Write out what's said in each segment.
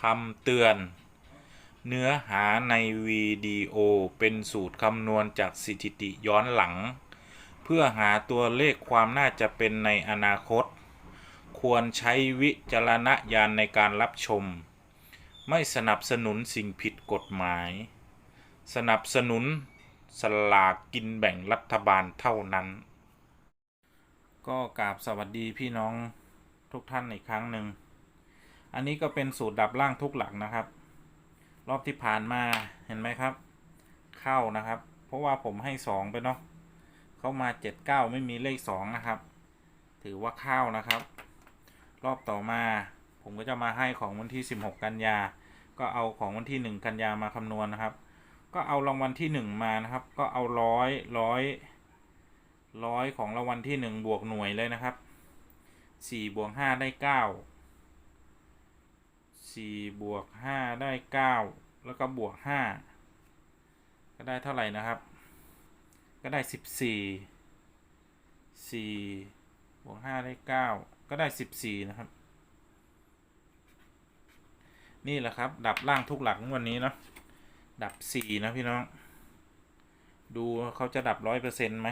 คำเตือน เนื้อหาในวิดีโอเป็นสูตรคำนวณจากสถิติย้อนหลัง เพื่อหาตัวเลขความน่าจะเป็นในอนาคต ควรใช้วิจารณญาณในการรับชม ไม่สนับสนุนสิ่งผิดกฎหมาย สนับสนุนสลากกินแบ่งรัฐบาลเท่านั้น ก็กราบสวัสดีพี่น้องทุกท่านอีกครั้งหนึ่ง อันนี้ก็เป็นสูตรดับล่างทุกหลักนะครับ รอบที่ผ่านมาเห็นไหมครับ เข้านะครับ เพราะว่าผมให้สองไปเนาะเข้ามาเจ็ดเก้าไม่มีเลขสองนะครับ ถือว่าเข้านะครับ รอบต่อมาผมก็จะมาให้ของวันที่ 16 กันยา ก็เอาของวันที่ 1 กันยามาคำนวณนะครับ ก็เอารางวัลที่ 1 มานะครับ ก็เอาร้อยร้อยร้อยของรางวัลที่ 1 บวกหน่วยเลยนะครับ4บวก5ได้ 9 4บวก5ได้9แล้วก็บวก5ก็ได้เท่าไหร่นะครับ ก็ได้14 4บวก5ได้9ก็ได้14นะครับ นี่แหละครับ ดับล่างทุกหลักของวันนี้เนาะดับ4นะพี่น้อง ดูเขาจะดับร้อยเปอร์เซ็นต์ไหม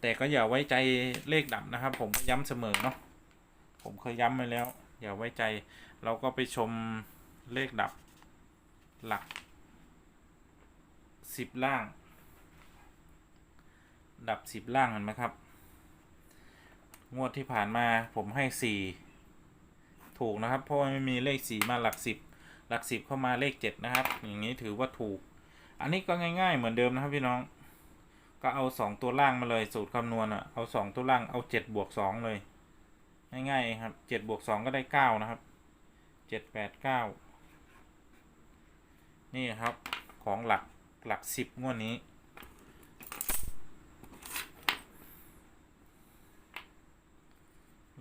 แต่ก็อย่าไว้ใจเลขดับนะครับ ผมย้ำเสมอเนาะผมเคยย้ำไปแล้ว อย่าไว้ใจ เราก็ไปชมเลขดับหลักสิบล่าง ดับสิบล่างเห็นไหมครับ งวดที่ผ่านมาผมให้สี่ถูกนะครับ เพราะไม่มีเลขสี่มาหลักสิบหลักสิบเข้ามาเลขเจ็ดนะครับ อย่างนี้ถือว่าถูก อันนี้ก็ง่ายๆเหมือนเดิมนะครับพี่น้อง ก็เอาสองตัวล่างมาเลยสูตรคำนวณอะ เอาสองตัวล่างเอาเจ็ดบวกสองเลย ง่ายๆครับเจ็ดบวกสองก็ได้เก้านะครับเจ็ดแปดเก้านี่ครับของหลักหลักสิบงวดนี้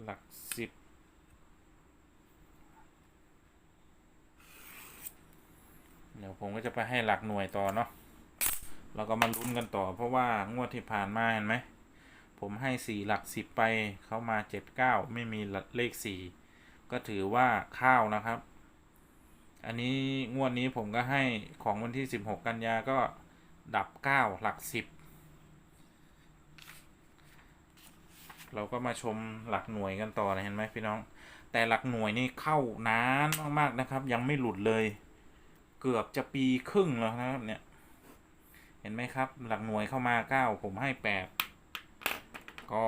หลักสิบเดี๋ยวผมก็จะไปให้หลักหน่วยต่อเนาะเราก็มาลุ้นกันต่อเพราะว่างวดที่ผ่านมาเห็นไหม ผมให้สี่หลักสิบไปเขามาเจ็ดเก้าไม่มีเลขสี่ก็ถือว่าข้าวนะครับ อันนี้งวดนี้ผมก็ให้ของวันที่สิบหกกันยาก็ดับเก้าหลักสิบเราก็มาชมหลักหน่วยกันต่อเลยเห็นไหมพี่น้อง แต่หลักหน่วยนี่เข้านานมากๆนะครับ ยังไม่หลุดเลย เกือบจะปีครึ่งแล้วนะครับเนี่ย เห็นไหมครับ หลักหน่วยเข้ามาเก้าผมให้แปด ก็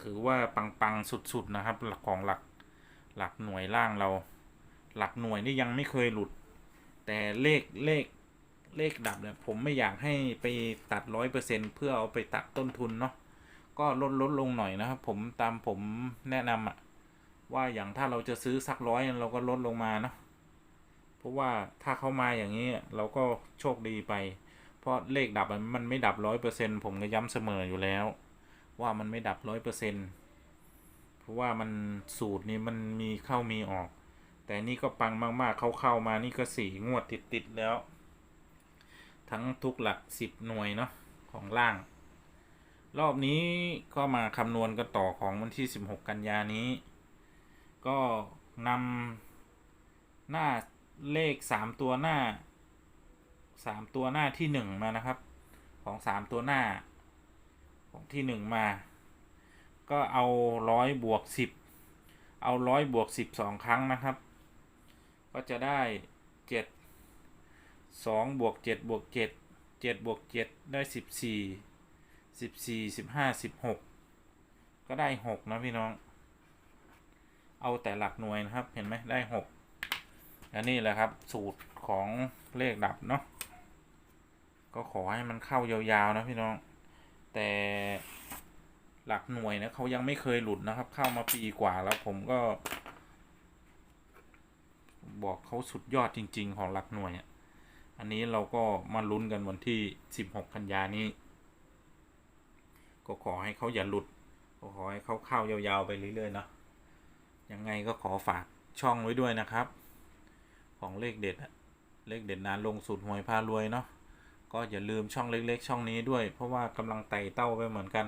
ถือว่าปังๆสุดๆนะครับ หลักของหลักหลักหน่วยล่างเรา หลักหน่วยนี่ยังไม่เคยหลุด แต่เลขเลขเลขดับเนี่ยผมไม่อยากให้ไปตัดร้อยเปอร์เซ็นเพื่อเอาไปตัดต้นทุนเนาะก็ลดลดลงหน่อยนะครับ ผมตามผมแนะนำอะว่าอย่างถ้าเราจะซื้อสักร้อยเราก็ลดลงมาเนาะเพราะว่าถ้าเข้ามาอย่างนี้เราก็โชคดีไป เพราะเลขดับมันไม่ดับร้อยเปอร์เซ็นผมก็ย้ำเสมออยู่แล้ว ว่ามันไม่ดับร้อยเปอร์เซ็นเพราะว่ามันสูตรนี้มันมีเข้ามีออก แต่นี่ก็ปังมากๆ เข้าเข้ามานี่ก็สี่งวดติดๆแล้ว ทั้งทุกหลักสิบหน่วยเนาะของล่าง รอบนี้ก็มาคำนวณกันต่อของวันที่ 16 กันยานี้ ก็นำหน้าเลขสามตัวหน้า สามตัวหน้าที่หนึ่งมานะครับ ของสามตัวหน้า ของที่หนึ่งมา ก็เอาร้อยบวกสิบเอาร้อยบวกสิบสองครั้งนะครับ ก็จะได้เจ็ดสองบวกเจ็ดบวกเจ็ดเจ็ดบวกเจ็ดได้สิบสี่สิบสี่สิบห้าสิบหกก็ได้หกนะพี่น้อง เอาแต่หลักหน่วยนะครับ เห็นไหมได้หกอันนี้แหละครับสูตรของเลขดับเนาะ ก็ขอให้มันเข้ายาวๆนะพี่น้อง แต่หลักหน่วยนะเขายังไม่เคยหลุดนะครับ เข้ามาปีกว่าแล้วผมก็ บอกเขาสุดยอดจริง ๆ ของหลักหน่วยอะอันนี้เราก็มาลุ้นกันวันที่ 16 กันยานี้ ก็ขอให้เขาอย่าหลุดก็ขอให้เขาเข้ายาวๆไปเรื่อยๆเนาะยังไงก็ขอฝากช่องไว้ด้วยนะครับ ของเลขเด็ดเลขเด็ดนานลงสูตรหวยพารวยเนาะ ก็อย่าลืมช่องเล็กๆ ช่องนี้ด้วย เพราะว่ากำลังไต่เต้าไปเหมือนกัน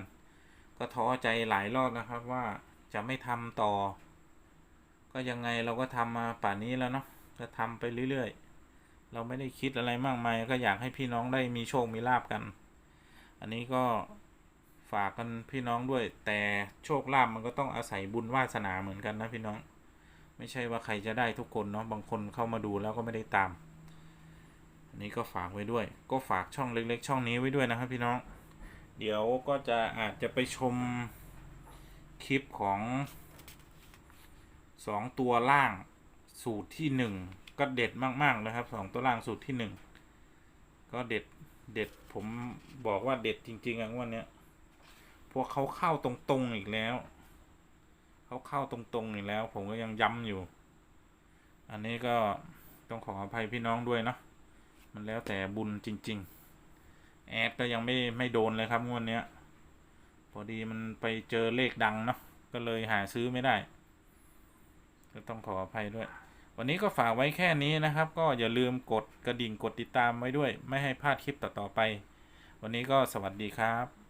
ก็ท้อใจหลายรอบนะครับว่าจะไม่ทำต่อ ก็ยังไงเราก็ทำมาป่านนี้แล้วเนาะก็ทำไปเรื่อยๆ เราไม่ได้คิดอะไรมากมายก็อยากให้พี่น้องได้มีโชคมีลาบกัน อันนี้ก็ฝากกันพี่น้องด้วย แต่โชคลาภมันก็ต้องอาศัยบุญวาสนาเหมือนกันนะพี่น้อง ไม่ใช่ว่าใครจะได้ทุกคนเนาะบางคนเข้ามาดูแล้วก็ไม่ได้ตาม อันนี้ก็ฝากไว้ด้วย ก็ฝากช่องเล็ก ๆ ช่องนี้ไว้ด้วยนะครับพี่น้อง เดี๋ยวก็จะอาจจะไปชมคลิปของสองตัวล่างสูตรที่หนึ่งก็เด็ดมากๆนะครับสองตัวล่างสูตรที่หนึ่งก็เด็ดเด็ดผมบอกว่าเด็ดจริงๆอะวันเนี้ยพวกเขาเข้าตรงๆอีกแล้ว เขาเข้าตรงๆอีกแล้ว ผมก็ยังย้ำอยู่ อันนี้ก็ต้องขออภัยพี่น้องด้วยเนาะ มันแล้วแต่บุญจริง ๆ แอดก็ยังไม่ไม่โดนเลยครับงวดเนี้ย พอดีมันไปเจอเลขดังเนาะก็เลยหาซื้อไม่ได้ ก็ต้องขออภัยด้วย วันนี้ก็ฝากไว้แค่นี้นะครับ ก็อย่าลืมกดกระดิ่งกดติดตามไว้ด้วย ไม่ให้พลาดคลิปต่อๆไป วันนี้ก็สวัสดีครับ